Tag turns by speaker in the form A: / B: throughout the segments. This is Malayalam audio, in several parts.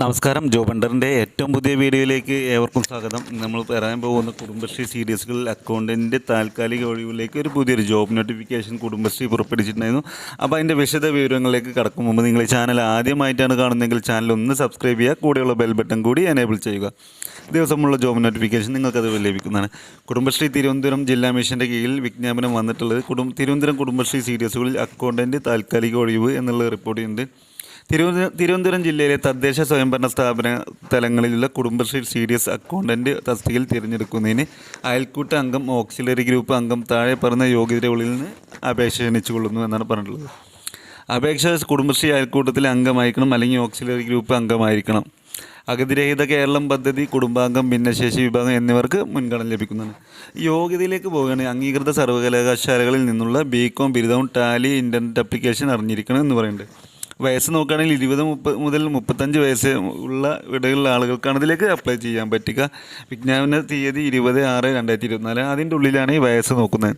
A: നമസ്കാരം ജോബണ്ടറിന്റെ ഏറ്റവും പുതിയ വീഡിയോയിലേക്ക് ഏവർക്കും സ്വാഗതം. നമ്മൾ പറയാൻ പോകുന്ന കുടുംബശ്രീ സീരീസുകളിൽ അക്കൗണ്ടന്റ് താൽക്കാലിക ഒഴിവിലേക്ക് ഒരു പുതിയൊരു ജോബ് നോട്ടിഫിക്കേഷൻ കുടുംബശ്രീ പുറപ്പെടുവിച്ചിട്ടുണ്ടായിരുന്നു. അപ്പോൾ അതിന്റെ വിശദ വിവരങ്ങളിലേക്ക് കടക്കും മുമ്പ് നിങ്ങൾ ചാനൽ ആദ്യമായിട്ടാണ് കാണുന്നതെങ്കിൽ ചാനൽ ഒന്ന് സബ്സ്ക്രൈബ് ചെയ്യുക കൂടെയുള്ള ബെൽ ബട്ടൺ കൂടി എനേബിൾ ചെയ്യുക. ദിവസമുള്ള ജോബ് നോട്ടിഫിക്കേഷൻ നിങ്ങൾക്കത് ലഭിക്കുന്നതാണ്. കുടുംബശ്രീ തിരുവനന്തപുരം ജില്ലാ മിഷന്റെ കീഴിൽ വിജ്ഞാപനം വന്നിട്ടുള്ളത് കുടും തിരുവനന്തപുരം കുടുംബശ്രീ സീരീസുകളിൽ അക്കൗണ്ടന്റ് താൽക്കാലിക ഒഴിവ് എന്നുള്ള റിപ്പോർട്ട് ചെയ്യുന്നുണ്ട് തിരുവനന്തപുരം ജില്ലയിലെ തദ്ദേശ സ്വയംഭരണ സ്ഥാപന തലങ്ങളിലുള്ള കുടുംബശ്രീ സീരിയസ് അക്കൗണ്ടന്റ് തസ്തികയിൽ തിരഞ്ഞെടുക്കുന്നതിന് അയൽക്കൂട്ട അംഗം ഓക്സിലറി ഗ്രൂപ്പ് അംഗം താഴെ പറഞ്ഞ യോഗ്യതയുള്ളിൽ നിന്ന് അപേക്ഷ ക്ഷണിച്ചുകൊള്ളുന്നു എന്നാണ് പറഞ്ഞിട്ടുള്ളത്. അപേക്ഷ കുടുംബശ്രീ അയൽക്കൂട്ടത്തിലെ അംഗമായിരിക്കണം അല്ലെങ്കിൽ ഓക്സിലറി ഗ്രൂപ്പ് അംഗമായിരിക്കണം. അഗതിരഹിത കേരളം പദ്ധതി കുടുംബാംഗം ഭിന്നശേഷി വിഭാഗം എന്നിവർക്ക് മുൻഗണന ലഭിക്കുന്നതാണ്. യോഗ്യതയിലേക്ക് പോവുകയാണെങ്കിൽ അംഗീകൃത സർവകലാശാലകളിൽ നിന്നുള്ള ബി കോം ബിരുദവും ടാലി ഇന്റർനെറ്റ് അപ്ലിക്കേഷൻ അറിഞ്ഞിരിക്കണം എന്ന് പറയുന്നുണ്ട്. വയസ്സ് നോക്കുകയാണെങ്കിൽ ഇരുപത് മുപ്പത് മുതൽ മുപ്പത്തഞ്ച് വയസ്സ് ഉള്ള ഇടയിലുള്ള ആളുകൾക്കാണ് ഇതിലേക്ക് അപ്ലൈ ചെയ്യാൻ പറ്റുക. വിജ്ഞാപന തീയതി ഇരുപത് ആറ് രണ്ടായിരത്തി ഇരുപത്തിനാല്. അതിന്റെ ഉള്ളിലാണ് ഈ വയസ്സ് നോക്കുന്നത്.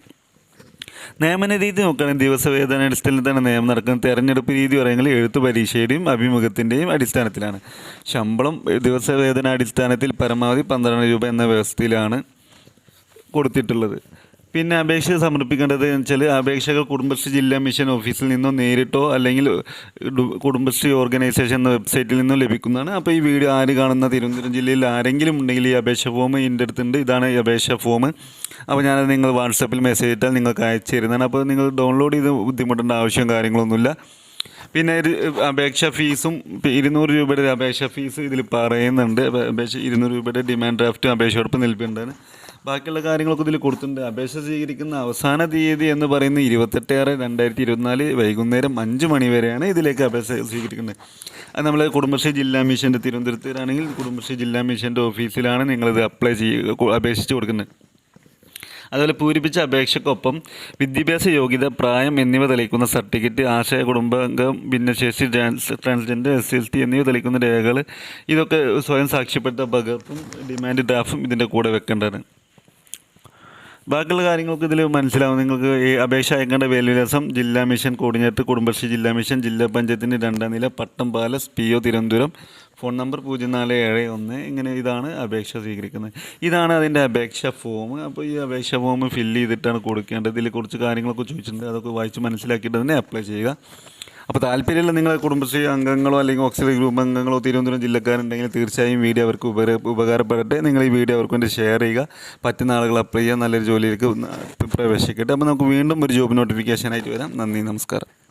A: നിയമന രീതി നോക്കുകയാണെങ്കിൽ ദിവസവേതന അടിസ്ഥാനത്തിലാണ് നിയമം നടക്കുന്നത്. തെരഞ്ഞെടുപ്പ് രീതി പറയുന്നത് എഴുത്ത് പരീക്ഷയുടെയും അഭിമുഖത്തിന്റെയും അടിസ്ഥാനത്തിലാണ്. ശമ്പളം ദിവസവേതന അടിസ്ഥാനത്തിൽ പരമാവധി പന്ത്രണ്ട് രൂപ എന്ന വ്യവസ്ഥയിലാണ് കൊടുത്തിട്ടുള്ളത്. പിന്നെ അപേക്ഷ സമർപ്പിക്കേണ്ടത് വെച്ചാൽ അപേക്ഷകൾ കുടുംബശ്രീ ജില്ലാ മിഷൻ ഓഫീസിൽ നിന്നോ നേരിട്ടോ അല്ലെങ്കിൽ കുടുംബശ്രീ ഓർഗനൈസേഷൻ എന്ന വെബ്സൈറ്റിൽ നിന്നോ ലഭിക്കുന്നതാണ്. അപ്പോൾ ഈ വീഡിയോ ആര് കാണുന്ന തിരുവനന്തപുരം ജില്ലയിൽ ആരെങ്കിലും ഉണ്ടെങ്കിൽ ഈ അപേക്ഷ ഫോം എന്റെ അടുത്തുണ്ട്. ഇതാണ് ഈ അപേക്ഷ ഫോം അപ്പോൾ ഞാനത് നിങ്ങൾ വാട്സപ്പിൽ മെസ്സേജ് ഇട്ടാൽ നിങ്ങൾക്ക് അയച്ചു തരുന്നതാണ്. അപ്പോൾ നിങ്ങൾ ഡൗൺലോഡ് ചെയ്ത് ബുദ്ധിമുട്ടേണ്ട ആവശ്യം കാര്യങ്ങളൊന്നുമില്ല. പിന്നെ ഒരു അപേക്ഷ ഫീസും ഇരുന്നൂറ് രൂപയുടെ അപേക്ഷ ഫീസ് ഇതിൽ പറയുന്നുണ്ട്. അപേക്ഷ ഇരുന്നൂറ് രൂപയുടെ ഡിമാൻഡ് ഡ്രാഫ്റ്റും അപേക്ഷയോടൊപ്പം നിൽപ്പുണ്ടാണ് ബാക്കിയുള്ള കാര്യങ്ങളൊക്കെ ഇതിൽ കൊടുത്തിട്ടുണ്ട്. അപേക്ഷ സ്വീകരിക്കുന്ന അവസാന തീയതി എന്ന് പറയുന്നത് ഇരുപത്തെട്ട് ആറ് രണ്ടായിരത്തി ഇരുപത്തിനാല് വൈകുന്നേരം അഞ്ച് മണി വരെയാണ് ഇതിലേക്ക് അപേക്ഷ സ്വീകരിക്കുന്നത്. അത് നമ്മൾ കുടുംബശ്രീ ജില്ലാ മിഷന്റെ തിരുവനന്തപുരത്തിലാണെങ്കിൽ കുടുംബശ്രീ ജില്ലാ മിഷന്റെ ഓഫീസിലാണ് നിങ്ങളിത് അപ്ലൈ ചെയ്യുക അപേക്ഷിച്ച് കൊടുക്കുന്നത്. അതുപോലെ പൂരിപ്പിച്ച അപേക്ഷയ്ക്കൊപ്പം വിദ്യാഭ്യാസ യോഗ്യത പ്രായം എന്നിവ തെളിയിക്കുന്ന സർട്ടിഫിക്കറ്റ് ആശയ കുടുംബാംഗം ഭിന്നശേഷി trans transgender S L T എന്നിവ തെളിയിക്കുന്ന രേഖകൾ ഇതൊക്കെ സ്വയം സാക്ഷ്യപ്പെട്ട പകർപ്പും ഡിമാൻഡ് ഡ്രാഫ്റ്റും ഇതിന്റെ കൂടെ വെക്കേണ്ടതാണ്. ബാക്കിയുള്ള കാര്യങ്ങൾക്ക് ഇതിൽ മനസ്സിലാവും. നിങ്ങൾക്ക് ഈ അപേക്ഷ അയക്കേണ്ട വേലുവിലാസം ജില്ലാ മിഷൻ കോർഡിനേറ്റർ കുടുംബശ്രീ ജില്ലാ മിഷൻ ജില്ലാ പഞ്ചായത്തിന്റെ രണ്ടാം നില Pattom palace P O Thiruvananthapuram phone number പൂജ്യം നാല് ഏഴ് ഒന്ന്. ഇങ്ങനെ ഇതാണ് അപേക്ഷ സ്വീകരിക്കുന്നത്. ഇതാണ് അതിന്റെ അപേക്ഷ ഫോം അപ്പോൾ ഈ അപേക്ഷ ഫോം ഫില്ല് ചെയ്തിട്ടാണ് കൊടുക്കേണ്ടത്. ഇതിൽ കുറച്ച് കാര്യങ്ങളൊക്കെ ചോദിച്ചിട്ടുണ്ട്. അതൊക്കെ വായിച്ച് മനസ്സിലാക്കിയിട്ട് തന്നെ അപ്ലൈ ചെയ്യുക. അപ്പോൾ താല്പര്യമുള്ള നിങ്ങളെ കുടുംബശ്രീ അംഗങ്ങളോ അല്ലെങ്കിൽ ഓക്സിലറി ഗ്രൂപ്പ് അംഗങ്ങളോ തിരുവനന്തപുരം ജില്ലക്കാരുണ്ടെങ്കിൽ തീർച്ചയായും വീഡിയോ അവർക്ക് ഉപര ഉപകാരപ്പെടട്ടെ. നിങ്ങൾ ഈ വീഡിയോ അവർക്ക് വേണ്ടി ഷെയർ ചെയ്യുക. പറ്റുന്ന ആളുകൾ അപ്ലൈ ചെയ്യുക. നല്ലൊരു ജോലിയിലേക്ക് പ്രവേശിക്കട്ടെ. അപ്പോൾ നമുക്ക് വീണ്ടും ഒരു ജോബ് നോട്ടിഫിക്കേഷനായിട്ട് വരാം. നന്ദി. നമസ്കാരം.